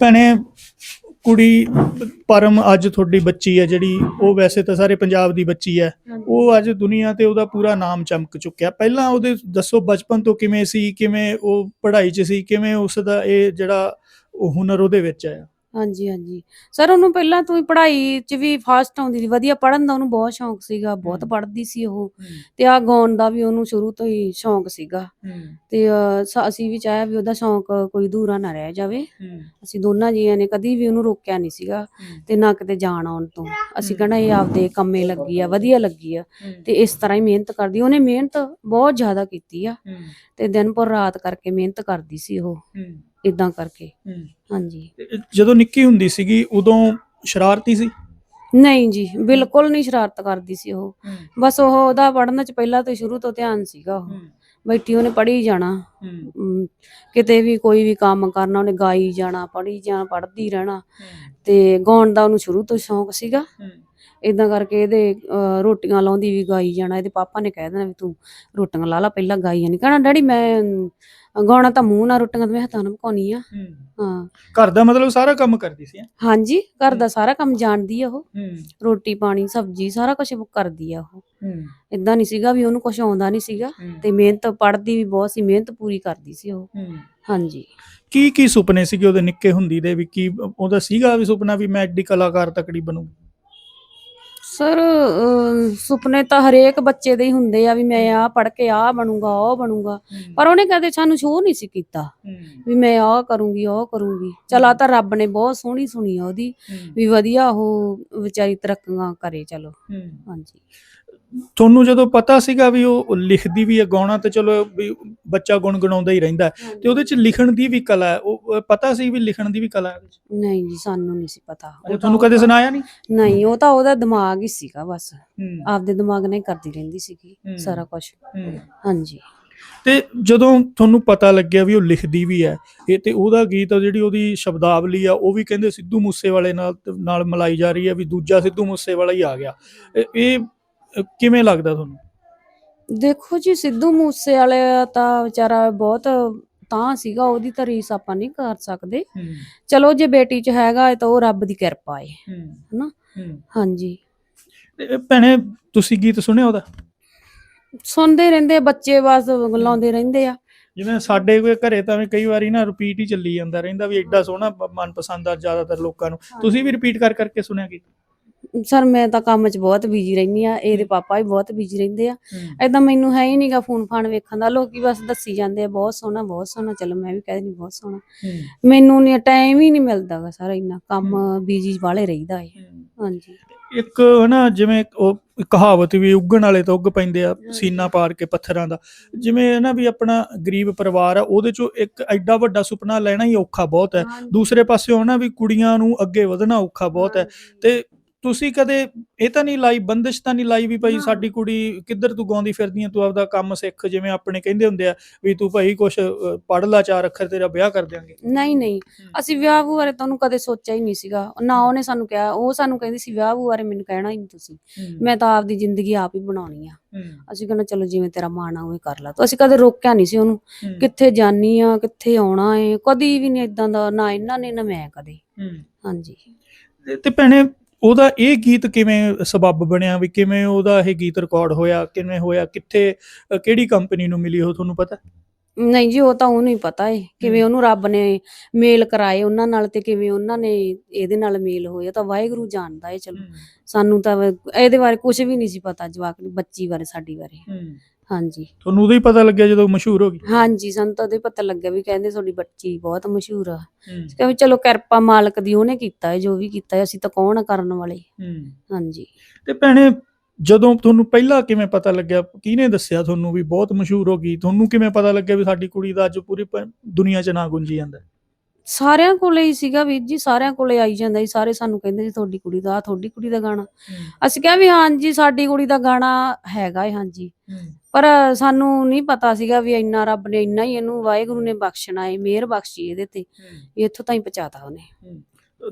ਭੈਣੇ ਕੁੜੀ ਪਰਮ ਅੱਜ ਤੁਹਾਡੀ ਬੱਚੀ ਹੈ ਜਿਹੜੀ ਉਹ ਵੈਸੇ ਤਾਂ ਸਾਰੇ ਪੰਜਾਬ ਦੀ ਬੱਚੀ ਹੈ। ਉਹ ਅੱਜ ਦੁਨੀਆ ਤੇ ਉਹਦਾ ਪੂਰਾ ਨਾਮ ਚਮਕ ਚੁੱਕਿਆ। ਪਹਿਲਾਂ ਉਹਦੇ ਦੱਸੋ ਬਚਪਨ ਤੋਂ ਕਿਵੇਂ ਸੀ ਕਿਵੇਂ ਉਹ ਪੜ੍ਹਾਈ 'ਚ ਸੀ ਕਿਵੇਂ ਉਸ ਦਾ ਇਹ ਜਿਹੜਾ ਉਹ ਹੁਨਰ ਉਹਦੇ ਵਿੱਚ ਆਇਆ? ਹਾਂਜੀ ਹਾਂਜੀ। ਸਰ ਉਹਨੂੰ ਪਹਿਲਾਂ ਤੋਂ ਹੀ ਪੜ੍ਹਾਈ 'ਚ ਵੀ ਫਾਸਟ ਆਉਂਦੀ ਸੀ। ਵਧੀਆ ਪੜ੍ਹਨ ਦਾ ਉਹਨੂੰ ਬਹੁਤ ਸ਼ੌਂਕ ਸੀਗਾ ਬਹੁਤ। ਪੜ੍ਹਦੀ ਸੀ ਉਹ। ਤੇ ਆ ਗਾਉਣ ਦਾ ਵੀ ਉਹਨੂੰ ਸ਼ੁਰੂ ਤੋਂ ਹੀ ਸ਼ੌਂਕ ਸੀਗਾ। ਤੇ ਸ- ਅਸੀਂ ਵੀ ਚਾਹਿਆ ਵੀ ਉਹਦਾ ਸ਼ੌਂਕ ਕੋਈ ਦੂਰਾ ਨਾ ਰਹਿ ਜਾਵੇ। ਅਸੀਂ ਦੋਨਾਂ ਜੀਆਂ ਨੇ ਕਦੀ ਵੀ ਉਹਨੂੰ ਰੋਕਿਆ ਨਹੀਂ ਸੀਗਾ। ਤੇ ਨਾ ਕਿਤੇ ਜਾਣ ਆਉਣ ਤੋਂ। ਅਸੀਂ। ਕਹਣਾ ਇਹ ਆਪਦੇ ਕੰਮੇ ਲੱਗੀ ਆ ਵਧੀਆ ਲੱਗੀ ਆ। ਤੇ ਇਸ ਤਰ੍ਹਾਂ ਹੀ ਮਿਹਨਤ ਕਰਦੀ। ਉਹਨੇ ਮਿਹਨਤ ਬਹੁਤ ਜ਼ਿਆਦਾ ਕੀਤੀ ਆ। ਤੇ ਦਿਨ ਪਰ ਰਾਤ ਕਰਕੇ ਮਿਹਨਤ ਕਰਦੀ ਸੀ ਉਹ। ਇਦਾਂ ਕਰਕੇ। ਹਾਂਜੀ। ਜਦੋਂ ਨਿੱਕੀ ਹੁੰਦੀ ਸੀਗੀ ਉਦੋਂ ਸ਼ਰਾਰਤੀ ਸੀ? ਨਹੀਂ ਜੀ ਬਿਲਕੁਲ ਨਹੀਂ ਸ਼ਰਾਰਤ ਕਰਦੀ ਸੀ ਉਹ। ਬਸ ਉਹ ਉਹਦਾ ਪੜ੍ਹਨ ਚ ਪਹਿਲਾਂ ਤੋਂ ਸ਼ੁਰੂ ਤੋਂ ਧਿਆਨ ਸੀਗਾ ਉਹ। ਬੈਠੀ ਉਹਨੇ ਪੜ੍ਹੀ ਜਾਣਾ। ਅਮ, ਕਿਤੇ ਵੀ ਕੋਈ ਵੀ ਕੰਮ ਕਰਨਾ ਉਹਨੇ ਗਾਈ ਜਾਣਾ ਪੜ੍ਹੀ ਜਾਣਾ ਪੜ੍ਹਦੀ ਰਹਿਣਾ। ਤੇ ਗਾਉਣ ਦਾ ਉਹਨੂੰ ਸ਼ੁਰੂ ਤੋਂ ਸ਼ੌਂਕ ਸੀਗਾ। ਇਦਾਂ ਕਰਕੇ ਇਹਦੇ ਅਹ, ਰੋਟੀਆਂ ਲਾਉਂਦੀ ਵੀ ਗਾਈ ਜਾਣਾ। ਇਹਦੇ ਪਾਪਾ ਨੇ ਕਹਿ ਦੇਣਾ ਵੀ ਤੂੰ ਰੋਟੀਆਂ ਲਾ ਲਾ ਪਹਿਲਾਂ ਗਾਈ ਨਹੀਂ ਕਹਿਣਾ ਡੈਡੀ ਮੈਂ ਗਾਉਣਾ ਤਾਂ ਮੂੰਹ ਨਾਲ ਰੋਟੀਆਂ ਤੇ ਮੈਂ ਹੱਥਾਂ ਨਾਲ ਪਕਾਉਣੀ ਆ। ਹਾਂ। ਘਰ ਦਾ ਮਤਲਬ ਸਾਰਾ ਕੰਮ ਕਰਦੀ ਸੀ। ਹੈਂ? ਹਾਂਜੀ ਘਰ ਦਾ ਸਾਰਾ ਕੰਮ ਜਾਣਦੀ ਆ ਉਹ। ਰੋਟੀ ਪਾਣੀ ਸਬਜ਼ੀ ਸਾਰਾ ਕੁਝ ਕਰਦੀ ਆ ਉਹ। ਇਦਾਂ ਨਹੀਂ ਸੀਗਾ ਵੀ ਉਹਨੂੰ ਕੁਝ ਆਉਂਦਾ ਨਹੀਂ ਸੀਗਾ ਤੇ ਮਿਹਨਤ ਪੜ੍ਹਦੀ ਵੀ ਬਹੁਤ ਸੀ ਮਿਹਨਤ ਪੂਰੀ ਕਰਦੀ ਸੀ ਉਹ। ਹਾਂਜੀ। ਕੀ ਕੀ ਸੁਪਨੇ ਸੀਗੇ ਉਹਦੇ ਨਿੱਕੇ ਹੁੰਦੀ ਦੇ ਵੀ ਕੀ ਉਹਦਾ ਸੀਗਾ ਵੀ ਸੁਪਨਾ ਵੀ ਮੈਂ ਐਡੀ ਕਲਾਕਾਰ ਤਕੜੀ ਬਣੂ? ਸਰ ਅਹ, ਸੁਪਨੇ ਤਾਂ ਹਰੇਕ ਬੱਚੇ ਦੇ ਹੀ ਹੁੰਦੇ ਆ ਵੀ ਮੈਂ ਆਹ ਪੜ੍ਹ ਕੇ ਆਹ ਬਣੂੰਗਾ ਉਹ ਬਣੂੰਗਾ। ਪਰ ਉਹਨੇ ਕਦੇ ਸਾਨੂੰ ਸ਼ੋਅ ਨਹੀਂ ਸੀ ਕੀਤਾ ਵੀ ਮੈਂ ਆਹ ਕਰੂੰਗੀ ਉਹ ਕਰੂੰਗੀ। ਚਲਾ ਤਾਂ ਰੱਬ ਨੇ ਬਹੁਤ ਸੋਹਣੀ ਸੁਣੀ ਆ ਉਹਦੀ ਵੀ ਵਧੀਆ ਉਹ ਵਿਚਾਰੀ ਤਰੱਕੀਆਂ ਕਰੇ ਚਲੋ। ਹਾਂਜੀ। ਤੁਹਾਨੂੰ ਜਦੋਂ ਪਤਾ ਸੀਗਾ ਵੀ ਉਹ ਲਿਖਦੀ ਵੀ ਹੈ ਗਾਉਣਾ ਤੇ ਚਲੋ ਵੀ ਬੱਚਾ ਗੁਣਗੁਣਾਉਂਦਾ ਹੀ ਰਹਿੰਦਾ ਹੈ, ਤੇ ਉਹਦੇ ਚ ਲਿਖਣ ਦੀ ਵੀ ਕਲਾ ਹੈ। ਉਹ ਅਹ, ਪਤਾ ਸੀ ਵੀ ਲਿਖਣ ਦੀ ਵੀ ਕਲਾ ਹੈ ਉਹਦੇ 'ਚ? ਨਹੀਂ ਜੀ ਸਾਨੂੰ ਨਹੀਂ ਸੀ ਪਤਾ। ਉਹ ਤੁਹਾਨੂੰ ਕਦੇ ਸੁਣਾਇਆ ਨਹੀਂ? ਨਹੀਂ ਉਹ ਤਾਂ ਉਹਦਾ ਦਿਮਾਗ ਹੀ ਸੀਗਾ ਬਸ। ਆਪਦੇ ਦਿਮਾਗ ਨਾਲ ਹੀ ਕਰਦੀ ਰਹਿੰਦੀ ਸੀਗੀ ਹੂੰ। ਸਾਰਾ ਕੁਝ ਹਾਂਜੀ। ਤੇ ਜਦੋਂ ਤੁਹਾਨੂੰ ਪਤਾ ਲੱਗਿਆ ਵੀ ਉਹ ਲਿਖਦੀ ਵੀ ਹੈ ਇਹ ਤੇ ਉਹਦਾ ਗੀਤ ਆ ਜਿਹੜੀ ਉਹਦੀ ਸ਼ਬਦਾਵਲੀ ਆ ਉਹ ਵੀ ਕਹਿੰਦੇ ਸਿੱਧੂ ਮੂਸੇਵਾਲੇ ਨਾਲ ਨਾਲ ਮਲਾਈ ਜਾ ਰਹੀ ਹੈ ਵੀ ਦੂਜਾ ਸਿੱਧੂ ਮੂਸੇਵਾਲਾ ਹੀ ਆ ਗਿਆ। ਇਹ- ਇਹ ਕਿਵੇਂ ਲੱਗਦਾ ਤੁਹਾਨੂੰ? ਦੇਖੋ ਜੀ ਸਿੱਧੂ ਮੂਸੇ ਵਾਲੇ ਤਾਂ ਵਿਚਾਰਾ ਬਹੁਤ ਤਾਂ ਸੀਗਾ ਉਹਦੀ ਤਾਂ ਰੀਸ ਆਪਾਂ ਨਹੀਂ ਕਰ ਸਕਦੇ। ਚਲੋ ਜੇ ਬੇਟੀ 'ਚ ਹੈਗਾ ਹੈ ਤਾਂ ਉਹ ਰੱਬ ਦੀ ਕਿਰਪਾ ਹੈ। ਹਨਾ? ਹਾਂਜੀ। ਤੇ ਭੈਣੇ ਤੁਸੀਂ ਗੀਤ ਸੁਣਿਆ ਉਹਦਾ? ਸੁਣਦੇ ਰਹਿੰਦੇ ਆ, ਬੱਚੇ ਬਸ ਲਾਉਂਦੇ ਰਹਿੰਦੇ ਆ। ਜਿਵੇਂ ਸਾਡੇ ਕੋਲ ਘਰੇ ਤਾਂ ਵੀ ਕਈ ਵਾਰੀ ਨਾ ਰਿਪੀਟ ਹੀ ਚੱਲੀ ਜਾਂਦਾ ਰਹਿੰਦਾ ਵੀ ਐਡਾ ਸੋਹਣਾ ਪ- ਮਨਪਸੰਦ ਆ ਜ਼ਿਆਦਾਤਰ ਲੋਕਾਂ ਨੂੰ। ਤੁਸੀਂ ਵੀ ਰਿਪੀਟ ਕਰ ਕਰਕੇ ਸੁਣਿਆ ਗੀਤ? ਸਰ ਮੈਂ ਤਾਂ ਕੰਮ 'ਚ ਬਹੁਤ ਬਿਜ਼ੀ ਰਹਿੰਦੀ ਆ ਇਹਦੇ ਪਾਪਾ ਵੀ ਬਹੁਤ ਬਿਜ਼ੀ ਰਹਿੰਦੇ ਆ। ਐਦਾਂ ਮੈਨੂੰ ਹੈ ਹੀ ਨਹੀਂਗਾ ਫੋਨ ਫਾਨ ਵੇਖਣ ਦਾ ਲੋਕੀ ਬਸ ਦੱਸੀ ਜਾਂਦੇ ਆ ਬਹੁਤ ਸੋਹਣਾ ਬਹੁਤ ਸੋਹਣਾ ਚਲੋ ਮੈਂ ਵੀ ਕਹਿ ਦਿੰਦੀ ਬਹੁਤ ਸੋਹਣਾ। ਮੈਨੂੰ ਨਹੀਂ ਟਾਈਮ ਹੀ ਨਹੀਂ ਮਿਲਦਾਗਾ ਸਾਰਾ ਇੰਨਾ ਕੰਮ ਬਿਜ਼ੀ ਵਾਲੇ ਰਹਿੰਦਾ ਏ ਹਾਂਜੀ। ਇੱਕ ਹਨਾ ਜਿਵੇਂ ਉਹ ਕਹਾਵਤ ਵੀ ਉੱਗਣ ਵਾਲੇ ਤੋਂ ਉੱਗ ਪੈਂਦੇ ਆ ਸੀਨਾ ਪਾਰ ਕੇ ਪੱਥਰਾਂ ਦਾ। ਜਿਵੇਂ ਨਾ ਵੀ ਆਪਣਾ ਗਰੀਬ ਪਰਿਵਾਰ ਆ ਉਹਦੇ ਚੋਂ ਇੱਕ ਐਡਾ ਵੱਡਾ ਸੁਪਨਾ ਲੈਣਾ ਹੀ ਔਖਾ ਬਹੁਤ ਹੈ। ਦੂਸਰੇ ਪਾਸੇ ਨਾ ਵੀ ਕੁੜੀਆਂ ਨੂੰ ਅੱਗੇ ਵਧਣਾ ਔਖਾ ਬਹੁਤ ਹੈ। ਤੇ ਤੁਸੀਂ ਕਦੇ ਇਹ ਤਾਂ ਨਹੀਂ ਲਾਈ ਬੰਦਿਸ਼ ਤਾਂ ਨਹੀਂ ਲਾਈ ਵੀ ਭਾਈ। ਸਾਡੀ ਕੁੜੀ ਕਿੱਧਰ ਤੂੰ ਗਾਉਂਦੀ ਫਿਰਦੀ ਆ ਤੂੰ ਆਪਦਾ ਕੰਮ ਸਿੱਖ ਜਿਵੇਂ ਆਪਣੇ ਕਹਿੰਦੇ ਹੁੰਦੇ ਆ ਵੀ ਤੂੰ ਭਾਈ ਕੁਛ ਅ, ਪੜ੍ਹ ਲਾ ਚਾਰ ਅੱਖਰ ਤੇਰਾ ਵਿਆਹ ਕਰ ਦਿਆਂਗੇ। ਨਹੀਂ ਨਹੀਂ। ਅਸੀਂ ਵਿਆਹ ਵੂ ਬਾਰੇ ਤੁਹਾਨੂੰ ਕਦੇ ਸੋਚਿਆ ਹੀ ਨਹੀਂ ਸੀਗਾ। ਨਾ ਉਹਨੇ ਸਾਨੂੰ ਕਿਹਾ ਉਹ ਸਾਨੂੰ ਕਹਿੰਦੀ ਸੀ ਵਿਆਹ ਵੂ ਬਾਰੇ ਮੈਨੂੰ ਕਹਿਣਾ ਹੀ ਨਹੀਂ ਤੁਸੀਂ। ਮੈਂ ਤਾਂ ਆਪਦੀ ਜ਼ਿੰਦਗੀ ਆਪ ਹੀ ਬਣਾਉਣੀ ਆ। ਅਸੀਂ ਕਹਿੰਦਾ ਚਲੋ ਜਿਵੇਂ ਤੇਰਾ ਮਨ ਆ ਉਵੇਂ ਕਰ ਲਾ। ਤੋ ਅਸੀਂ ਕਦੇ ਰੋਕਿਆ ਨਹੀਂ ਸੀ ਉਹਨੂੰ। ਕਿੱਥੇ ਜਾਨੀ ਆ ਕਿੱਥੇ ਆਉਣਾ ਏ ਕਦੀ ਵੀ ਨਹੀਂ ਇਦਾਂ ਦਾ ਨਾ ਇਹਨਾਂ ਨੇ ਨਾ ਮੈਂ ਕਦੇ। ਹਾਂਜੀ। ਤੇ ਭੈਣੇ ਉਹਦਾ ਇਹ ਗੀਤ ਕਿਵੇਂ ਸਬੱਬ ਬਣਿਆ ਵੀ ਕਿਵੇਂ ਉਹਦਾ ਇਹ ਗੀਤ ਰਿਕਾਰਡ ਹੋਇਆ ਕਿਵੇਂ ਹੋਇਆ ਕਿੱਥੇ ਕਿਹੜੀ ਕੰਪਨੀ ਨੂੰ ਮਿਲੀ ਉਹ ਤੁਹਾਨੂੰ ਪਤਾ? ਨਹੀਂ ਜੀ ਉਹ ਤਾਂ ਉਹਨੂੰ ਹੀ ਪਤਾ ਏ ਕਿਵੇਂ। ਉਹਨੂੰ ਰੱਬ ਨੇ ਮੇਲ ਕਰਾਏ ਉਹਨਾਂ ਨਾਲ ਤੇ ਕਿਵੇਂ ਉਹਨਾਂ ਨੇ ਇਹਦੇ ਨਾਲ ਮੇਲ ਹੋਇਆ ਤਾਂ ਵਾਹਿਗੁਰੂ ਜਾਣਦਾ ਏ ਚਲੋ। ਸਾਨੂੰ ਤਾਂ ਇਹਦੇ ਬਾਰੇ ਕੁਝ ਵੀ ਨਹੀਂ ਸੀ ਪਤਾ ਜਵਾਕ ਬੱਚੀ ਬਾਰੇ ਸਾਡੀ ਬਾਰੇ। ਹਾਂਜੀ। ਤੁਹਾਨੂੰ ਉਦੋਂ ਹੀ ਪਤਾ ਲੱਗਿਆ ਜਦੋਂ ਮਸ਼ਹੂਰ ਹੋ ਗਈ? ਹਾਂਜੀ ਸਾਨੂੰ ਤਾਂ ਉਹਦੇ ਪਤਾ ਲੱਗਿਆ ਵੀ ਕਹਿੰਦੇ ਤੁਹਾਡੀ ਬੱਚੀ ਬਹੁਤ ਮਸ਼ਹੂਰ ਆ। ਕਹਿੰਦੇ ਚਲੋ ਕਿਰਪਾ ਮਾਲਕ ਦੀ ਉਹਨੇ ਕੀਤਾ ਹੈ ਜੋ ਵੀ ਕੀਤਾ ਹੈ ਅਸੀਂ ਤਾਂ ਕੌਣ ਆ ਕਰਨ ਵਾਲੇ? ਹਾਂਜੀ। ਤੇ ਭੈਣੇ ਜਦੋਂ ਤੁਹਾਨੂੰ ਪਹਿਲਾਂ ਕਿਵੇਂ ਪਤਾ ਲੱਗਿਆ? ਕਿਹਨੇ ਦੱਸਿਆ ਤੁਹਾਨੂੰ ਵੀ ਬਹੁਤ ਮਸ਼ਹੂਰ ਹੋ ਗਈ? ਤੁਹਾਨੂੰ ਕਿਵੇਂ ਪਤਾ ਲੱਗਿਆ ਵੀ ਸਾਡੀ ਕੁੜੀ ਦਾ ਅੱਜ ਪੂਰੀ ਪ- ਦੁਨੀਆ 'ਚ ਨਾਂ ਗੁੰਜੀ ਜਾਂਦਾ ਸਾਰਿਆਂ ਕੋਲੇ ਹੀ ਸੀਗਾ ਵੀਰ ਜੀ ਸਾਰਿਆਂ ਕੋਲੇ ਆਈ ਜਾਂਦਾ ਸੀ। ਸਾਰੇ ਸਾਨੂੰ ਕਹਿੰਦੇ ਸੀ ਤੁਹਾਡੀ ਕੁੜੀ ਦਾ ਆਹ ਤੁਹਾਡੀ ਕੁੜੀ ਦਾ ਗਾਣਾ। ਅਸੀਂ ਕਿਹਾ ਵੀ ਹਾਂਜੀ ਸਾਡੀ ਕੁੜੀ ਦਾ ਗਾਣਾ ਹੈਗਾ ਹੈ ਹਾਂਜੀ। ਪਰ ਸਾਨੂੰ ਨਹੀਂ ਪਤਾ ਸੀਗਾ ਵੀ ਇੰਨਾ ਰੱਬ ਨੇ ਇੰਨਾ ਹੀ ਇਹਨੂੰ ਵਾਹਿਗੁਰੂ ਨੇ ਬਖਸ਼ਣਾ ਹੈ ਮਿਹਰ ਬਖਸ਼ੀ ਇਹਦੇ ਤੇ। ਇੱਥੋਂ ਤਾਈਂ ਪਹੁੰਚਾਤਾ ਉਹਨੇ।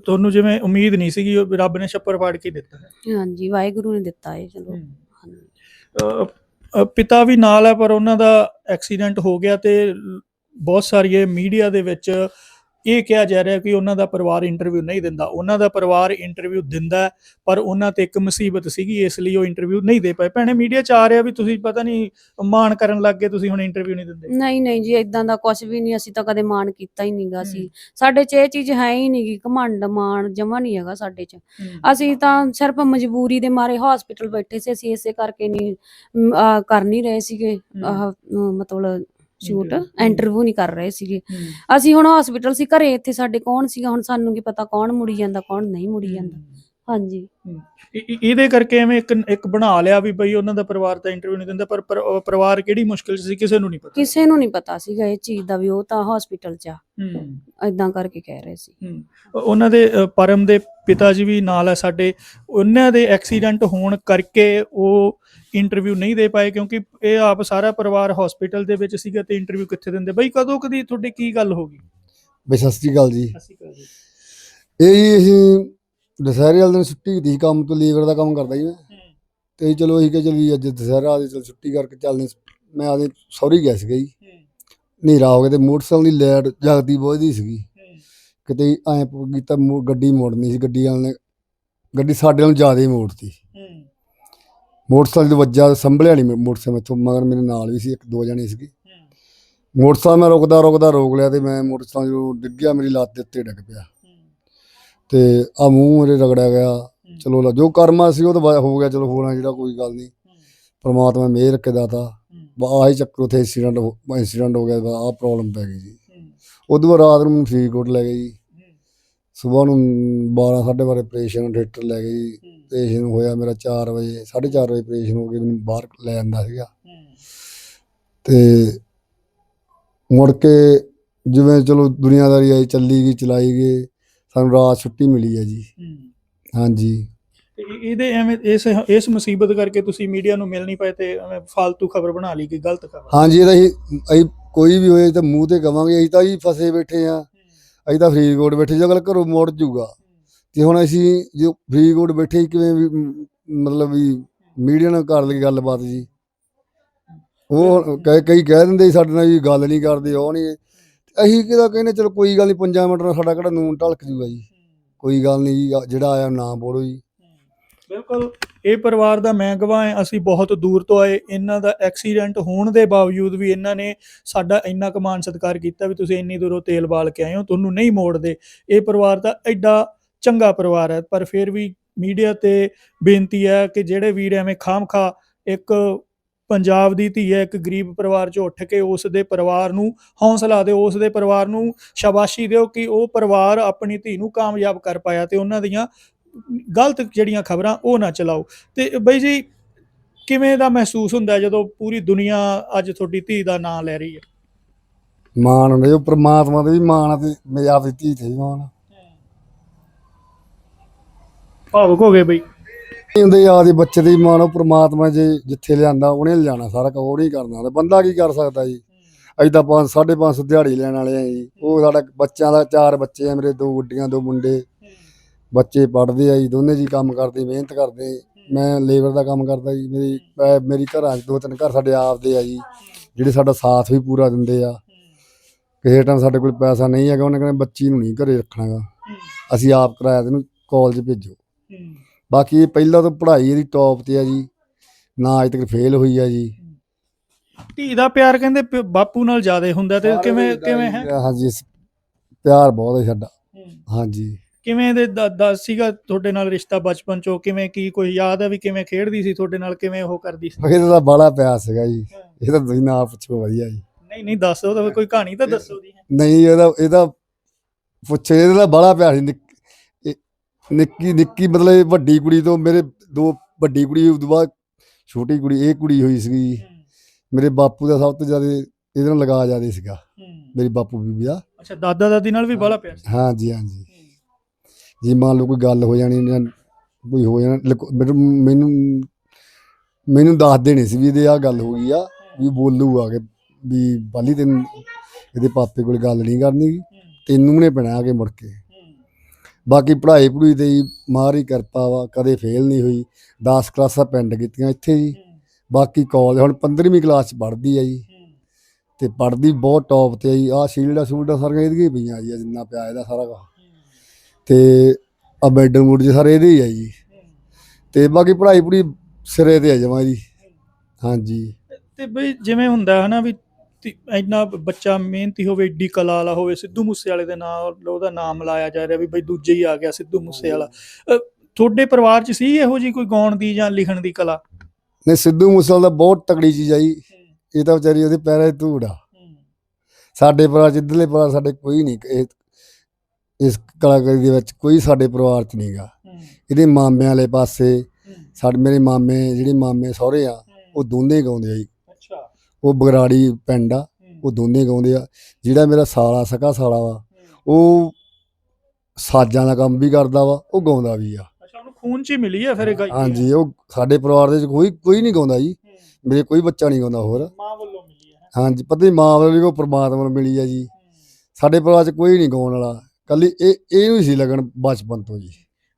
ਤੁਹਾਨੂੰ ਜਿਵੇਂ ਉਮੀਦ ਨਹੀਂ ਸੀਗੀ ਰੱਬ ਨੇ ਛੱਪਰ ਪਾੜ ਕੇ ਦਿੱਤਾ ਹੈ। ਹਾਂਜੀ ਵਾਹਿਗੁਰੂ ਨੇ ਦਿੱਤਾ ਹੈ। ਚਲੋ ਪਿਤਾ ਵੀ ਨਾਲ ਹੈ ਪਰ ਉਹਨਾਂ ਦਾ ਐਕਸੀਡੈਂਟ ਹੋ ਗਿਆ ਤੇ ਬਹੁਤ ਸਾਰੀਆਂ ਮੀਡੀਆ ਦੇ ਵਿੱਚ ਇਹ ਕਿਹਾ ਜਾ ਰਿਹਾ ਕਿ ਉਹਨਾਂ ਦਾ ਪਰਿਵਾਰ ਇੰਟਰਵਿਊ ਨਹੀਂ ਦਿੰਦਾ। ਉਹਨਾਂ ਦਾ ਪਰਿਵਾਰ ਇੰਟਰਵਿਊ ਦਿੰਦਾ ਪਰ ਉਹਨਾਂ ਤੇ ਇੱਕ ਮੁਸੀਬਤ ਸੀਗੀ ਇਸ ਲਈ ਉਹ ਇੰਟਰਵਿਊ ਨਹੀਂ ਦੇ ਪਾਏ। ਭੈਣੇ ਮੀਡੀਆ 'ਚ ਆ ਰਿਹਾ ਵੀ ਤੁਸੀਂ ਪਤਾ ਨਹੀਂ ਮਾਣ ਕਰਨ ਲੱਗ ਗਏ ਤੁਸੀਂ ਹੁਣ ਇੰਟਰਵਿਊ ਨਹੀਂ ਦਿੰਦੇ। ਨਹੀਂ ਨਹੀਂ ਜੀ ਇਦਾਂ ਦਾ ਕੁਝ ਵੀ ਨਹੀਂ ਅਸੀਂ ਤਾਂ ਕਦੇ ਮਾਣ ਕੀਤਾ ਹੀ ਨਹੀਂਗਾ ਸੀ। ਸਾਡੇ 'ਚ ਇਹ ਚੀਜ਼ ਹੈ ਹੀ ਨਹੀਂਗੀ ਘਮੰਡ ਮਾਣ ਜਮਾ ਨਹੀਂ ਹੈਗਾ ਸਾਡੇ 'ਚ। ਅਸੀਂ ਤਾਂ ਸਿਰਫ ਮਜਬੂਰੀ ਦੇ ਮਾਰੇ ਹਸਪੀਟਲ ਬੈਠੇ ਸੀ ਅਸੀਂ ਇਸੇ ਕਰਕੇ ਨਹੀਂ ਕਰ ਨਹੀਂ ਰਹੇ ਸੀਗੇ। ਮਤਲਬ ਸ਼ੂਟ। ਇੰਟਰਵਿਊ ਨਹੀਂ ਕਰ ਰਹੇ ਸੀਗੇ। ਅਸੀਂ ਹੁਣ ਹਸਪੀਟਲ ਸੀ ਘਰੇ ਇੱਥੇ ਸਾਡੇ ਕੌਣ ਸੀਗਾ? ਹੁਣ ਸਾਨੂੰ ਕੀ ਪਤਾ ਕੌਣ ਮੁੜੀ ਜਾਂਦਾ ਕੌਣ ਨਹੀਂ ਮੁੜੀ ਜਾਂਦਾ। ਹਾਂਜੀ। ਇਹ- ਇਹ- ਇਹਦੇ ਕਰਕੇ ਐਵੇਂ ਇੱਕ ਇੱਕ ਬਣਾ ਲਿਆ ਵੀ ਬਈ ਉਹਨਾਂ ਦਾ ਪਰਿਵਾਰ ਤਾਂ ਇੰਟਰਵਿਊ ਨਹੀਂ ਦਿੰਦਾ ਪਰ ਪਰ- ਉਹ ਪਰਿਵਾਰ ਕਿਹੜੀ ਮੁਸ਼ਕਿਲ 'ਚ ਸੀ ਕਿਸੇ ਨੂੰ ਨਹੀਂ ਪਤਾ। ਕਿਸੇ ਨੂੰ ਨਹੀਂ ਪਤਾ ਸੀਗਾ ਇਹ ਚੀਜ਼ ਦਾ ਵੀ ਉਹ ਤਾਂ ਹਸਪੀਟਲ 'ਚ ਆ। ਹੂੰ। ਕਰਕੇ ਕਹਿ ਰਹੇ ਸੀ। ਹੂੰ। ਉਹਨਾਂ ਦੇ ਅ, ਪਰਮ ਦੇ ਪਿਤਾ ਜੀ ਵੀ ਨਾਲ ਹੈ ਸਾਡੇ। ਉਹਨਾਂ ਦੇ ਐਕਸੀਡੈਂਟ ਹੋਣ ਕਰਕੇ ਉਹ ਇੰਟਰਵਿਊ ਨਹੀਂ ਦੇ ਪਾਏ ਕਿਉਂਕਿ ਇਹ ਆਪ ਸਾਰਾ ਪਰਿਵਾਰ ਹਸਪੀਟਲ ਦੇ ਵਿੱਚ ਸੀਗਾ ਤੇ ਇੰਟਰਵਿਊ ਕਿੱਥੇ ਦਿੰਦੇ? ਬਈ ਕਦੋਂ ਕਦੀ ਤੁਹਾਡੀ ਕੀ ਗੱਲ ਹੋ ਗਈ? ਬਈ ਸਤਿ ਸ੍ਰੀ ਅਕਾਲ ਜੀ। ਇਹ ਜੀ। ਅਸੀਂ ਦੁਸਹਿਰੇ ਵਾਲੇ ਦਿਨ ਛੁੱਟੀ ਕੀਤੀ ਸੀ ਕੰਮ ਤੋਂ ਲੀਵਰ ਦਾ ਕੰਮ ਕਰਦਾ ਜੀ ਮੈਂ। ਤੇ ਚਲੋ ਅਸੀਂ ਕਿ ਚਲੀ ਅੱਜ ਦੁਸਹਿਰਾ ਦੀ ਚਲ ਛੁੱਟੀ ਕਰਕੇ ਚੱਲਦੇ। ਮੈਂ ਆਦੇ ਸੌਰੀ ਗਿਆ ਸੀਗਾ ਜੀ। ਹਨੇਰਾ ਹੋ ਗਿਆ ਤੇ ਮੋਟਰਸਾਈਕਲ ਦੀ ਲਾਈਟ ਜਗਦੀ ਬੁਝਦੀ ਸੀਗੀ। ਕਿਤੇ ਐਂ ਕੀਤਾ ਮੋ- ਗੱਡੀ ਮੋੜਨੀ ਸੀ ਗੱਡੀ ਵਾਲੇ ਨੇ ਗੱਡੀ ਸਾਡੇ ਨਾਲੋਂ ਜ਼ਿਆਦਾ ਹੀ ਮੋੜਤੀ। ਮੋਟਰਸਾਈਕਲ ਦੇ ਵੱਜਾ ਸੰਭਲਿਆ ਨਹੀਂ ਮੋਟਰਸਾਈਕਲ ਮੈਥੋਂ ਮਗਰ ਮੇਰੇ ਨਾਲ ਵੀ ਸੀ ਇੱਕ ਦੋ ਜਣੇ ਸੀਗੇ। ਮੋਟਰਸਾਈਕਲ ਮੈਂ ਰੁਕਦਾ ਰੁਕਦਾ ਰੋਕ ਲਿਆ ਤੇ ਮੈਂ ਮੋਟਰਸਾਈਕਲ ਜਦੋਂ ਡਿੱਗਿਆ ਮੇਰੀ ਲੱਤ ਦੇ ਉੱਤੇ ਡਿੱਗ ਪਿਆ। ਤੇ ਆ ਮੂੰਹ ਮੇਰੇ ਰਗੜਿਆ ਗਿਆ। ਚਲੋ ਲਾ ਜੋ ਕਰਮਾ ਸੀ ਉਹ ਤਾਂ ਵਾ- ਹੋ ਗਿਆ ਚਲੋ ਹੋਣਾ ਜਿਹੜਾ ਕੋਈ ਗੱਲ ਨਹੀਂ। ਪ੍ਰਮਾਤਮਾ ਮਿਹਰ ਰੱਖੇ ਦਾਤਾ। ਆਹੀ ਚੱਕਰ ਉਥੇ ਐਕਸੀਡੈਂਟ ਐਕਸੀਡੈਂਟ ਹੋ ਗਿਆ ਆ ਪ੍ਰੋਬਲਮ ਪੈ ਗਈ ਜੀ। ਉਦੋਂ ਬਾਅਦ ਰਾਤ ਨੂੰ ਫਰੀਦਕੋਟ ਲੈ ਗਏ ਜੀ। ਸਵੇਰ ਨੂੰ 12 12:30 ਆਪਰੇਸ਼ਨ ਥੀਏਟਰ ਲੈ ਗਏ ਜੀ ਆਪਰੇਸ਼ਨ ਹੋਇਆ ਮੇਰਾ 4 ਵਜੇ 4:30 ਵਜੇ ਆਪਰੇਸ਼ਨ ਹੋ ਕੇ ਮੈਨੂੰ ਬਾਹਰ ਲੈ ਜਾਂਦਾ ਸੀਗਾ। ਤੇ ਮੁੜ ਕੇ ਜਿਵੇਂ ਚਲੋ ਦੁਨੀਆਦਾਰੀ ਆਈ ਚੱਲੀ ਗਈ ਚਲਾਈ ਗਈ ਸਾਨੂੰ ਰਾਤ ਛੁੱਟੀ ਮਿਲੀ ਹੈ ਜੀ। ਹਾਂਜੀ। ਇਹਦੇ ਐਵੇਂ ਇਸ ਇਸ ਮੁਸੀਬਤ ਕਰਕੇ ਤੁਸੀਂ ਮੀਡੀਆ ਨੂੰ ਮਿਲ ਨਹੀਂ ਪਏ ਤੇ ਐਵੇਂ ਫालतू ਖਬਰ ਬਣਾ ਲਈ ਕਿ ਗਲਤ ਖਬਰ? ਹਾਂਜੀ ਇਹਦਾ ਅਸੀਂ ਅਸੀਂ ਕੋਈ ਵੀ ਹੋਏ ਤਾਂ ਮੂੰਹ ਤੇ ਕਵਾਂਗੇ ਅਸੀਂ ਤਾਂ ਜੀ ਫਸੇ ਬੈਠੇ ਆ। ਅਸੀਂ ਤਾਂ ਫਰੀਦਕੋਟ ਬੈਠੇ ਜਗਲ ਘਰੋਂ ਮੁੜ ਜੂਗਾ ਤੇ ਹੁਣ ਅਸੀਂ ਜੋ ਫਰੀਦਕੋਟ ਬੈਠੇ ਹੀ ਕਿਵੇਂ ਵੀ ਮ, ਮਤਲਬ ਵੀ ਮੀਡੀਆ ਨਾਲ ਕਰ ਲਈ ਗੱਲਬਾਤ ਜੀ। ਉਹ ਕਈ ਕਈ ਕਹਿ ਦਿੰਦੇ ਸੀ ਸਾਡੇ ਨਾਲ ਵੀ ਗੱਲ ਨਹੀਂ ਕਰਦੇ ਉਹ ਨਹੀਂ। ਅਸੀਂ ਕਿਹਦਾ ਕਹਿੰਦੇ ਚਲੋ ਕੋਈ ਗੱਲ ਨਹੀਂ 5 ਮਿੰਟ ਨਾਲ ਸਾਡਾ ਕਿਹੜਾ ਨੂਨ ਢਲਕ ਜੂਗਾ ਜੀ। ਕੋਈ ਗੱਲ ਨਹੀਂ ਜੀ ਜਿਹੜਾ ਆਇਆ ਨਾ ਬੋਲੋ ਜੀ। ਬਿਲਕੁਲ। ਇਹ ਪਰਿਵਾਰ ਦਾ ਮੈਂ ਗਵਾਹ ਹਾਂ, ਅਸੀਂ ਬਹੁਤ ਦੂਰ ਤੋਂ ਆਏ। ਇਹਨਾਂ ਦਾ ਐਕਸੀਡੈਂਟ ਹੋਣ ਦੇ ਬਾਵਜੂਦ ਵੀ ਇਹਨਾਂ ਨੇ ਸਾਡਾ ਇੰਨਾ ਕਮਾਨ ਮਾਣ ਸਤਿਕਾਰ ਕੀਤਾ ਵੀ ਤੁਸੀਂ ਇੰਨੀ ਦੂਰੋਂ ਤੇਲ ਬਾਲ ਕੇ ਆਏ ਹੋ, ਤੁਹਾਨੂੰ ਨਹੀਂ ਮੋੜਦੇ। ਇਹ ਪਰਿਵਾਰ ਦਾ ਐਡਾ ਚੰਗਾ ਪਰਿਵਾਰ ਹੈ, ਪਰ ਫਿਰ ਵੀ ਮੀਡੀਆ ਤੇ ਬੇਨਤੀ ਹੈ ਕਿ ਜਿਹੜੇ ਵੀਰ ਐਵੇਂ ਖਾਮਖਾ ਇੱਕ ਪੰਜਾਬ ਦੀ ਧੀ ਹੈ, ਇੱਕ ਗਰੀਬ ਪਰਿਵਾਰ ਚੋਂ ਉੱਠ ਕੇ ਉਸ ਦੇ ਪਰਿਵਾਰ ਨੂੰ ਹੌਸਲਾ ਦਿਓ, ਉਸ ਦੇ ਪਰਿਵਾਰ ਨੂੰ ਸ਼ਾਬਾਸ਼ੀ ਦਿਓ ਕਿ ਉਹ ਪਰਿਵਾਰ ਆਪਣੀ ਧੀ ਨੂੰ ਕਾਮਯਾਬ ਕਰ ਪਾਇਆ ਤੇ ਉਹਨਾਂ ਦੀਆਂ ਗਲਤ ਜਿਹੜੀਆਂ ਖਬਰਾਂ ਉਹ ਨਾ ਚਲਾਓ। ਤੇ ਬਈ ਜੀ ਕਿਵੇਂ ਦਾ ਮਹਿਸੂਸ ਹੁੰਦਾ ਜਦੋਂ ਪੂਰੀ ਦੁਨੀਆ ਅੱਜ ਤੁਹਾਡੀ ਧੀ ਦਾ ਨਾਂ ਲੈ ਰਹੀ ਹੈ? ਮਾਣ ਹੁੰਦਾ ਜੋ ਪ੍ਰਮਾਤਮਾ ਦੇ ਵੀ ਮਾਣ ਆ ਤੇ ਮੇਰੇ ਆਪ ਦੀ ਧੀ ਤੇ ਵੀ ਮਾਣ ਆ। ਭਾਵੁਕ ਹੋ ਗਏ ਬਈ। ਨਹੀਂ ਹੁੰਦੇ ਯਾਦ ਹੀ ਬੱਚੇ ਦੇ ਮਾਣ ਉਹ ਪ੍ਰਮਾਤਮਾ ਜੇ ਜਿੱਥੇ ਲਿਆਂਦਾ ਉਹਨੇ ਲਿਜਾਣਾ ਸਾਰਾ ਕੁਝ ਉਹਨੇ ਹੀ ਕਰਨਾ ਤੇ ਬੰਦਾ ਕੀ ਕਰ ਸਕਦਾ ਜੀ? ਅਸੀਂ ਤਾਂ 5 550 ਦਿਹਾੜੀ ਲੈਣ ਵਾਲੇ ਆ ਜੀ। ਉਹ ਸਾਡਾ ਬੱਚਿਆਂ ਦਾ ਚਾਰ ਬੱਚੇ ਆ ਮੇਰੇ ਦੋ ਗੁੱਡੀਆਂ ਦੋ ਮੁੰਡੇ। ਬੱਚੇ ਪੜ੍ਹਦੇ ਆ ਜੀ ਦੋਨੇ ਜੀ ਕੰਮ ਕਰਦੇ ਮਿਹਨਤ ਕਰਦੇ। ਮੈਂ ਲੇਬਰ ਦਾ ਕੰਮ ਕਰਦਾ ਜੀ ਮੇਰੀ ਮੈਂ- ਮੇਰੀ ਘਰਾਂ 'ਚ ਦੋ ਤਿੰਨ ਘਰ ਸਾਡੇ ਆਪ ਦੇ ਆ ਜੀ ਜਿਹੜੇ ਸਾਡਾ ਸਾਥ ਵੀ ਪੂਰਾ ਦਿੰਦੇ ਆ। ਕਿਸੇ ਟਾਈਮ ਸਾਡੇ ਕੋਲ ਪੈਸਾ ਨਹੀਂ ਹੈਗਾ ਉਹਨੇ ਕਹਿੰਦੇ ਬੱਚੀ ਨੂੰ ਨਹੀਂ ਘਰੇ ਰੱਖਣਾਗਾ। ਅਸੀਂ ਆਪ ਕਰਾਇਆ ਤੈਨੂੰ ਕਾਲਜ ਭੇਜੋ। ਬਾਕੀ ਇਹ ਪਹਿਲਾਂ ਤੋਂ ਪੜ੍ਹਾਈ ਇਹਦੀ ਟੌਪ ਤੇ ਆ ਜੀ ਨਾ ਅਜੇ ਤੱਕ ਫੇਲ ਹੋਈ ਆ ਜੀ। ਧੀ ਦਾ ਪਿਆਰ ਕਹਿੰਦੇ ਪ- ਬਾਪੂ ਨਾਲ ਜ਼ਿਆਦਾ ਹੁੰਦਾ ਤੇ ਕਿਵੇਂ ਕਿਵੇਂ ਹੈ? ਹਾਂਜੀ ਇਸ- ਪਿਆਰ ਬਹੁਤ ਹੈ ਸਾਡਾ। ਹਾਂਜੀ। ਕਿਵੇਂ ਦੇ ਦ- ਸੀਗਾ ਤੁਹਾਡੇ ਨਾਲ ਰਿਸ਼ਤਾ ਬਚਪਨ ਚੋਂ? ਕਿਵੇਂ ਕੀ ਕੋਈ ਯਾਦ ਹੈ ਵੀ ਕਿਵੇਂ ਖੇਡਦੀ ਸੀ ਤੁਹਾਡੇ ਨਾਲ? ਕਿਵੇਂ ਉਹ ਕਰਦੀ ਸੀ? ਇਹਦਾ ਤਾਂ ਬੜਾ ਪਿਆਰ ਸੀਗਾ ਜੀ। ਇਹ ਤਾਂ ਤੁਸੀਂ ਨਾ ਪੁੱਛੋ ਵਧੀਆ ਜੀ। ਨਹੀਂ ਨਹੀਂ ਦੱਸੋ ਤਾਂ ਕੋਈ ਕਹਾਣੀ ਤਾਂ ਦੱਸੋ ਦੀ ਨਹੀਂ ਇਹਦਾ ਇਹਦਾ ਪੁੱਛੇ ਇਹਦਾ ਤਾਂ ਬੜਾ ਪਿਆਰ ਸੀ। ਨਿੱਕ- ਨਿੱਕੀ ਮਤਲਬ ਵੱਡੀ ਕੁੜੀ ਤੋਂ ਮੇਰੇ ਦੋ ਵੱਡੀ ਕੁੜੀ ਉਸ ਤੋਂ ਬਾਅਦ ਛੋਟੀ ਕੁੜੀ ਇਹ ਕੁੜੀ ਹੋਈ ਸੀਗੀ ਜੀ। ਮੇਰੇ ਬਾਪੂ ਦਾ ਸਭ ਤੋਂ ਜ਼ਿਆਦਾ ਇਹਦੇ ਨਾਲ ਲਗਾ ਜ਼ਿਆਦਾ ਸੀਗਾ। ਮੇਰੀ ਬਾਪੂ ਬੀਬੀ ਦਾ। ਅੱਛਾ ਦਾਦਾ ਦਾਦੀ ਨਾਲ ਵੀ ਬੜਾ ਪਿਆਰ ਸੀ। ਹਾਂਜੀ ਹਾਂਜੀ। ਜੇ ਜੇ ਮੰਨ ਲਓ ਕੋਈ ਗੱਲ ਹੋ ਜਾਣੀ ਜਾਂ ਕੋਈ ਹੋ ਜਾਣਾ ਲਕੋ- ਮੈਨੂੰ ਮੈਨੂੰ ਦੱਸ ਦੇਣੇ ਸੀ ਵੀ ਇਹਦੇ ਆ ਗੱਲ ਹੋ ਗਈ ਆ ਵੀ ਬੋਲੂ ਆ ਕੇ ਵੀ ਬਾਲੀ ਤੈਨੂੰ ਇਹਦੇ ਪਾਪੇ ਕੋਲ ਗੱਲ ਨਹੀਂ ਕਰਨੀ ਗੀ, ਤੈਨੂੰ ਨੇ ਪੈਣਾ ਆ ਕੇ ਮੁੜ ਕੇ। ਬਾਕੀ ਪੜ੍ਹਾਈ ਪੜੂਈ ਤੇ ਹੀ ਮਾਰੀ ਕਿਰਪਾ ਵਾ ਕਦੇ ਫੇਲ ਨਹੀਂ ਹੋਈ 10 ਕਲਾਸਾਂ ਪਿੰਡ ਕੀਤੀਆਂ ਇੱਥੇ ਜੀ। ਬਾਕੀ ਕਾਲਜ ਹੁਣ 15ਵੀਂ ਕਲਾਸ ਚ ਪੜ੍ਹਦੀ ਆ ਜੀ। ਤੇ ਪੜ੍ਹਦੀ ਬਹੁਤ ਟੌਪ ਤੇ ਆ ਜੀ ਆ ਸ਼ੀਲਡਾ ਸ਼ੂਲਡਾ ਸਾਰੀਆਂ ਇਹਦੀਆਂ ਹੀ ਪਈਆਂ ਜੀ ਜਿੰਨਾ ਪਿਆ ਇਹਦਾ ਸਾਰਾ ਕੁਛ। ਤੇ ਆ ਬੈਡਨ ਬੂਡ ਜੀ ਸਾਰੇ ਇਹਦੇ ਹੀ ਆ ਜੀ। ਤੇ ਬਾਕੀ ਪੜ੍ਹਾਈ ਪੂਰੀ ਸਿਰੇ ਤੇ ਆ ਜਮਾ ਜੀ। ਹਾਂਜੀ। ਤੇ ਬਈ ਜਿਵੇਂ ਹੁੰਦਾ ਹੈ ਨਾ ਵੀ ਤੀ- ਇੰਨਾ ਬੱਚਾ ਮਿਹਨਤੀ ਹੋਵੇ ਏਡੀ ਕਲਾ ਵਾਲਾ ਹੋਵੇ ਸਿੱਧੂ ਮੂਸੇ ਵਾਲੇ ਦੇ ਨਾਲ ਉਹਦਾ ਨਾਮ ਲਾਇਆ ਜਾ ਰਿਹਾ ਵੀ ਬਈ ਦੂਜੇ ਹੀ ਆ ਗਿਆ ਸਿੱਧੂ ਮੂਸੇ ਵਾਲਾ ਤੁਹਾਡੇ ਪਰਿਵਾਰ 'ਚ ਸੀ ਇਹੋ ਜੀ ਕੋਈ ਗਾਉਣ ਦੀ ਜਾਂ ਲਿਖਣ ਦੀ ਕਲਾ? ਨੇ ਸਿੱਧੂ ਮੂਸੇਵਾਲਾ ਦਾ ਬਹੁਤ ਤਕੜੀ ਚੀਜ਼ ਆ ਜੀ। ਇਹ ਤਾਂ ਵਿਚਾਰੀ ਉਹਦੇ ਪੈਰਾਂ 'ਚ ਧੂੜ ਆ। ਸਾਡੇ ਪਰਿਵਾਰ 'ਚ ਇੱਧਰਲੇ ਪਰਿਵਾਰ ਸਾਡੇ ਕੋਈ ਨਹੀਂ ਇਹ ਇਸ ਕਲਾਕਾਰੀ ਦੇ ਵਿੱਚ ਕੋਈ ਸਾਡੇ ਪਰਿਵਾਰ 'ਚ ਨਹੀਂਗਾ ਇਹਦੇ ਮਾਮਿਆਂ ਵਾਲੇ ਪਾਸੇ ਸਾਡੇ ਮੇਰੇ ਮਾਮੇ ਜਿਹੜੇ ਮਾਮੇ ਸਹੁਰੇ ਆ ਉਹ ਦੋਨੇ ਗਾਉਂਦੇ ਆ ਜੀ। ਅੱਛਾ। ਉਹ ਬਗਰਾੜੀ ਪਿੰਡ ਆ ਉਹ ਦੋਨੇ ਗਾਉਂਦੇ ਆ। ਜਿਹੜਾ ਮੇਰਾ ਸਾਲਾ ਸਕਾ ਸਾਲਾ ਵਾ ਉਹ ਸਾਜ਼ਾਂ ਦਾ ਕੰਮ ਵੀ ਕਰਦਾ ਵਾ ਉਹ ਗਾਉਂਦਾ ਵੀ ਆ। ਅੱਛਾ ਉਹਨੂੰ ਖੂਨ 'ਚ ਹੀ ਮਿਲੀ ਹੈ ਫਿਰ ਇਹ ਹਾਂਜੀ ਉਹ ਸਾਡੇ ਪਰਿਵਾਰ ਦੇ ਵਿੱਚ ਕੋਈ ਕੋਈ ਨਹੀਂ ਗਾਉਂਦਾ ਜੀ। ਮੇਰੇ ਕੋਈ ਬੱਚਾ ਨਹੀਂ ਗਾਉਂਦਾ ਹੋਰ। ਮਾਂ ਵੱਲੋਂ ਮਿਲੀ ਹੈ। ਹਾਂਜੀ ਪਤਾ ਨਹੀਂ ਮਾਂ ਵਾਲੀ ਕੋ ਪ੍ਰਮਾਤਮਾ ਨੂੰ ਮਿਲੀ ਆ ਜੀ। ਸਾਡੇ ਪਰਿਵਾਰ 'ਚ ਕੋਈ ਨਹੀਂ ਗਾਉਣ ਵਾਲਾ। ਕੱਲੀ ਇਹ ਇਹਨੂੰ ਹੀ ਸੀ ਲੱਗਣ ਬਚਪਨ ਤੋਂ ਜੀ।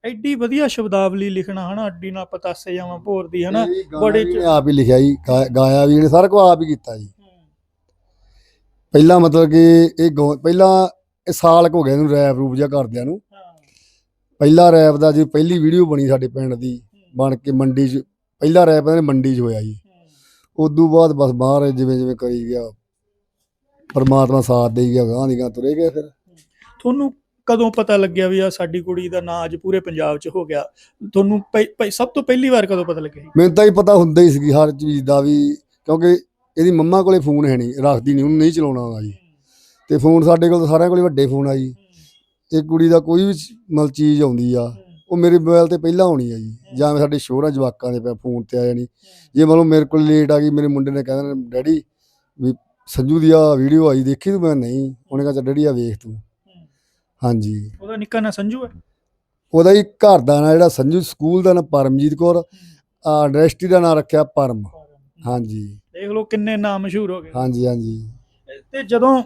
ਐਡੀ ਵਧੀਆ ਸ਼ਬਦਾਵਲੀ ਲਿਖਣਾ ਹਨਾ ਅੱਡੀ ਨਾਲ ਪਤਾਸੇ ਜਾਵਾਂ ਭੋਰ ਦੀ ਹਨਾ ਇਹ ਗਾਣਾ ਬੜੇ ਚ- ਇਹਨੇ ਆਪ ਹੀ ਲਿਖਿਆ ਜੀ ਗਾ- ਗਾਇਆ ਵੀ ਇਹਨੇ ਸਾਰਾ ਕੁਝ ਆਪ ਹੀ ਕੀਤਾ ਜੀ। ਪਹਿਲਾਂ ਮਤਲਬ ਕਿ ਇਹ ਪਹਿਲਾਂ ਇਹ ਸਾਲ ਕੁ ਹੋ ਗਿਆ ਇਹਨੂੰ ਰੈਪ ਰੂਪ ਜਿਹਾ ਕਰਦਿਆਂ ਨੂੰ। ਪਹਿਲਾ ਰੈਪ ਦਾ ਜੀ ਪਹਿਲੀ ਵੀਡੀਓ ਬਣੀ ਸਾਡੇ ਪਿੰਡ ਦੀ ਬਣ ਕੇ ਮੰਡੀ 'ਚ ਪਹਿਲਾ ਰੈਪ ਇਹਨੇ ਮੰਡੀ 'ਚ ਹੋਇਆ ਜੀ। ਉਦੋਂ ਬਾਅਦ ਬਸ ਬਾਹਰ ਜਿਵੇਂ ਜਿਵੇਂ ਕਰੀ ਗਿਆ ਪਰਮਾਤਮਾ ਸਾਥ ਦੇਈ ਗਿਆ ਗਾਂ ਦੀ ਗਾਂ ਤੁਰੇ ਗਏ ਫਿਰ। ਤੁਹਾਨੂੰ ਕਦੋਂ ਪਤਾ ਲੱਗਿਆ ਵੀ ਆ ਸਾਡੀ ਕੁੜੀ ਦਾ ਨਾਂ ਅੱਜ ਪੂਰੇ ਪੰਜਾਬ 'ਚ ਹੋ ਗਿਆ? ਤੁਹਾਨੂੰ ਪਹਿ- ਪਹਿ- ਸਭ ਤੋਂ ਪਹਿਲੀ ਵਾਰ ਕਦੋਂ ਪਤਾ ਲੱਗਿਆ ਸੀ? ਮੈਨੂੰ ਤਾਂ ਹੀ ਪਤਾ ਹੁੰਦਾ ਹੀ ਸੀਗੀ ਹਰ ਚੀਜ਼ ਦਾ ਵੀ, ਕਿਉਂਕਿ ਇਹਦੀ ਮੰਮਾ ਕੋਲੇ ਫੋਨ ਹੈ ਨਹੀਂ, ਰੱਖਦੀ ਨਹੀਂ, ਉਹਨੂੰ ਨਹੀਂ ਚਲਾਉਣਾ ਆਉਂਦਾ ਜੀ। ਤੇ ਫੋਨ ਸਾਡੇ ਕੋਲ ਤਾਂ ਸਾਰਿਆਂ ਕੋਲੇ ਵੱਡੇ ਫੋਨ ਆ ਜੀ। ਇਹ ਕੁੜੀ ਦਾ ਕੋਈ ਵੀ ਚ- ਮਤਲਬ ਚੀਜ਼ ਆਉਂਦੀ ਆ, ਉਹ ਮੇਰੇ ਮੋਬਾਈਲ ਤੇ ਪਹਿਲਾਂ ਆਉਣੀ ਆ ਜੀ। ਜਾਂ ਸਾਡੇ ਸ਼ੋਹਰਾਂ ਜਵਾਕਾਂ ਦੇ ਫੋਨ ਤੇ ਆ ਜਾਣੀ। ਜੇ ਮੰਨ ਲਓ ਮੇਰੇ ਕੋਲ ਲੇਟ ਆ ਗਈ, ਮੇਰੇ ਮੁੰਡੇ ਨੇ ਕਹਿ ਕਹਿੰਦਾ ਡੈਡੀ, ਵੀ ਸੰਜੂ ਦੀ ਆ ਵੀਡੀਓ ਆਈ, ਦੇਖੀ ਤੂੰ? ਮੈਂ ਨਹੀਂ। ਉਹਨੇ ਕਹਿੰਦਾ ਡੈਡੀ ਆ ਵੇਖ ਤੂੰ। ਹਾਂਜੀ। ਉਹਦਾ ਨਿੱਕਾ ਨਾਂ ਸੰਜੂ ਹੈ? ਉਹਦਾ ਹੀ ਘਰ ਦਾ ਨਾਂ ਜਿਹੜਾ ਸੰਜੂ ਸਕੂਲ ਦਾ ਨਾਂ ਪਰਮਜੀਤ ਕੌਰ ਆ ਇੰਡਸਟਰੀ ਦਾ ਨਾਂ ਰੱਖਿਆ ਪਰਮ। ਹਾਂਜੀ। ਦੇਖ ਲਓ ਕਿੰਨੇ ਨਾਮ ਮਸ਼ਹੂਰ ਹੋ ਗਏ। ਹਾਂਜੀ ਹਾਂਜੀ। ਤੇ ਜਦੋਂ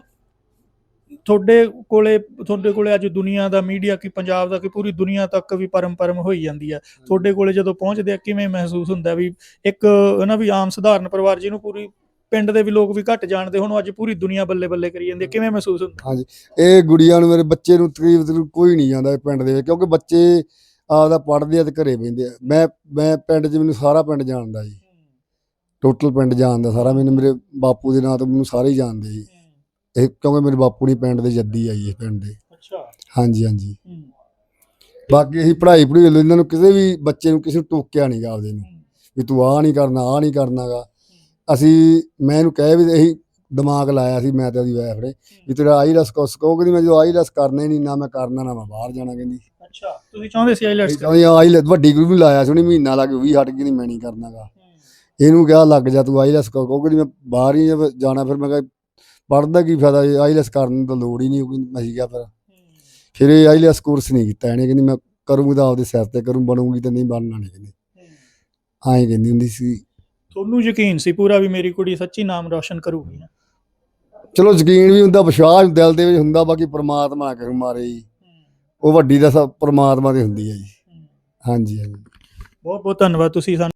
ਤੁਹਾਡੇ ਕੋਲੇ ਤੁਹਾਡੇ ਕੋਲੇ ਅੱਜ ਦੁਨੀਆ ਦਾ ਮੀਡੀਆ ਕੀ ਪੰਜਾਬ ਦਾ ਕੀ ਪੂਰੀ ਦੁਨੀਆ ਤੱਕ ਵੀ ਪਰਮ ਪਰਮ ਹੋਈ ਜਾਂਦੀ ਆ ਤੁਹਾਡੇ ਕੋਲੇ ਜਦੋਂ ਪਹੁੰਚਦੇ ਆ ਕਿਵੇਂ ਮਹਿਸੂਸ ਹੁੰਦਾ ਵੀ ਇੱਕ ਨਾ ਵੀ ਆਮ ਸਧਾਰਨ ਪਰਿਵਾਰ ਜਿਹਨੂੰ ਪੂਰੀ ਪਿੰਡ ਦੇ ਵੀ ਲੋਕ ਵੀ ਘੱਟ ਜਾਣਦੇ ਹੁਣ ਅੱਜ ਪੂਰੀ ਦੁਨੀਆ ਬੱਲੇ ਬੱਲੇ ਕਰੀ ਜਾਂਦੀ ਕਿਵੇਂ ਮਹਿਸੂਸ ਹੁੰਦਾ? ਇਹ ਗੁੜੀਆਂ ਨੂੰ ਮੇਰੇ ਬੱਚੇ ਨੂੰ ਤਕਰੀਬ ਤਕਰੀਬ ਕੋਈ ਨਹੀਂ ਜਾਂਦਾ ਪਿੰਡ ਦੇ ਵਿੱਚ ਕਿਉਂਕਿ ਬੱਚੇ ਆਪਦਾ ਪੜ੍ਹਦੇ ਆ ਤੇ ਘਰੇ ਬਹਿੰਦੇ ਆ। ਮੈਂ ਮੈਂ ਪਿੰਡ 'ਚ ਮੈਨੂੰ ਸਾਰਾ ਪਿੰਡ ਜਾਣਦਾ ਜੀ। ਟੋਟਲ ਪਿੰਡ ਜਾਣਦਾ ਸਾਰਾ ਮੈਨੂੰ ਮੇਰੇ ਬਾਪੂ ਦੇ ਨਾਂ ਤੋਂ ਮੈਨੂੰ ਸਾਰੇ ਹੀ ਜਾਣਦੇ ਜੀ। ਇਹ ਕਿਉਂਕਿ ਮੇਰੇ ਬਾਪੂ ਨਹੀਂ ਪਿੰਡ ਦੇ ਜੱਦੀ ਆ ਜੀ ਇਹ ਪਿੰਡ ਦੇ। ਅੱਛਾ। ਹਾਂਜੀ ਹਾਂਜੀ। ਬਾਕੀ ਅਸੀਂ ਪੜ੍ਹਾਈ ਲਈ ਇਹਨਾਂ ਨੂੰ ਕਿਸੇ ਵੀ ਬੱਚੇ ਨੂੰ ਕਿਸੇ ਨੂੰ ਟੋਕਿਆ ਨਹੀਂ ਗਾ ਆਪਦੇ ਨੂੰ। ਵੀ ਤੂੰ ਆਹ ਨਹੀਂ ਕਰਨਾ ਆਹ ਨਹੀਂ ਕਰਨਾਗਾ। ਅਸੀਂ ਮੈਂ ਇਹਨੂੰ ਕਹਿ ਵੀ ਅਸੀਂ ਦਿਮਾਗ ਲਾਇਆ ਸੀ ਮੈਂ ਤੇ ਉਹਦੀ ਵਾਈਫ ਨੇ ਵੀ ਤੇਰਾ ਆਈਲੈਸ ਕੋਸ ਕਹੋ ਕਹਿੰਦੀ ਮੈਂ ਜਦੋਂ ਆਈਲੈਸ ਕਰਨਾ ਨਹੀਂ ਨਾ ਮੈਂ ਕਰਨਾ ਨਾ ਮੈਂ ਬਾਹਰ ਜਾਣਾ ਕਹਿੰਦੀ ਅੱਛਾ ਤੁਸੀਂ ਚਾਹੁੰਦੇ ਸੀ ਆਈਲੈਟਸ ਕਹਿੰਦੀ ਆਈਲੈਸ ਵੱਡੀ ਗਰੂ ਵੀ ਲਾਇਆ ਸੀ ਉਹਨੇ ਮਹੀਨਾ ਲੱਗ ਵੀ ਹਟ ਗਈ ਨਹੀਂ ਮੈਂ ਨਹੀਂ ਕਰਨਾਗਾ ਇਹਨੂੰ ਕਿਹਾ ਲੱਗ ਜਾ ਤੂੰ ਆਈਲੈਸ ਕਹੋ ਕਹੋ ਕਹਿੰਦੀ ਮੈਂ ਬਾਹਰ ਹੀ ਜਾਣਾ ਫਿਰ ਮੈਂ ਕਿਹਾ ਪੜ੍ਹਦਾ ਕੀ ਫਾਇਦਾ ਆਈਲੈਸ ਕਰਨ ਦੀ ਲੋੜ ਹੀ ਨਹੀਂ ਹੋਊਗੀ ਮੈਂ ਕਿਹਾ ਫਿਰ। ਫਿਰ ਇਹ ਆਈਲੈਸ ਕੋਰਸ ਨਹੀਂ ਕੀਤਾ ਇਹਨੇ ਕਹਿੰਦੀ ਮੈਂ ਕਰੂੰਗੀ ਤਾਂ ਆਪਦੇ ਸਿਰ ਤੇ ਕਰੂੰ ਬਣੂਗੀ ਤਾਂ ਨਹੀਂ ਬਣਨਾ ਨਹੀਂ ਕਹਿੰਦੀ। ਐਂ ਕਹਿੰਦੀ ਹੁੰਦੀ ਸੀ। ਤੁਹਾਨੂੰ ਯਕੀਨ ਸੀ ਪੂਰਾ ਵੀ ਮੇਰੀ ਕੁੜੀ ਸੱਚੀ ਨਾਮ ਰੌਸ਼ਨ ਕਰੂਗੀ ਚਲੋ ਯਕੀਨ ਵੀ ਹੁੰਦਾ ਵਿਸ਼ਵਾਸ ਦਿਲ ਦੇ ਵਿੱਚ ਹੁੰਦਾ ਬਾਕੀ ਪ੍ਰਮਾਤਮਾ ਕਰੂ ਮਾਰੇ ਜੀ। ਉਹ ਵੱਡੀ ਦਾ ਸਭ ਪ੍ਰਮਾਤਮਾ ਦੀ ਹੁੰਦੀ ਹੈ ਜੀ। ਹਾਂਜੀ ਹਾਂਜੀ। ਬਹੁਤ ਬਹੁਤ ਧੰਨਵਾਦ ਤੁਸੀਂ ਸਾਨੂੰ।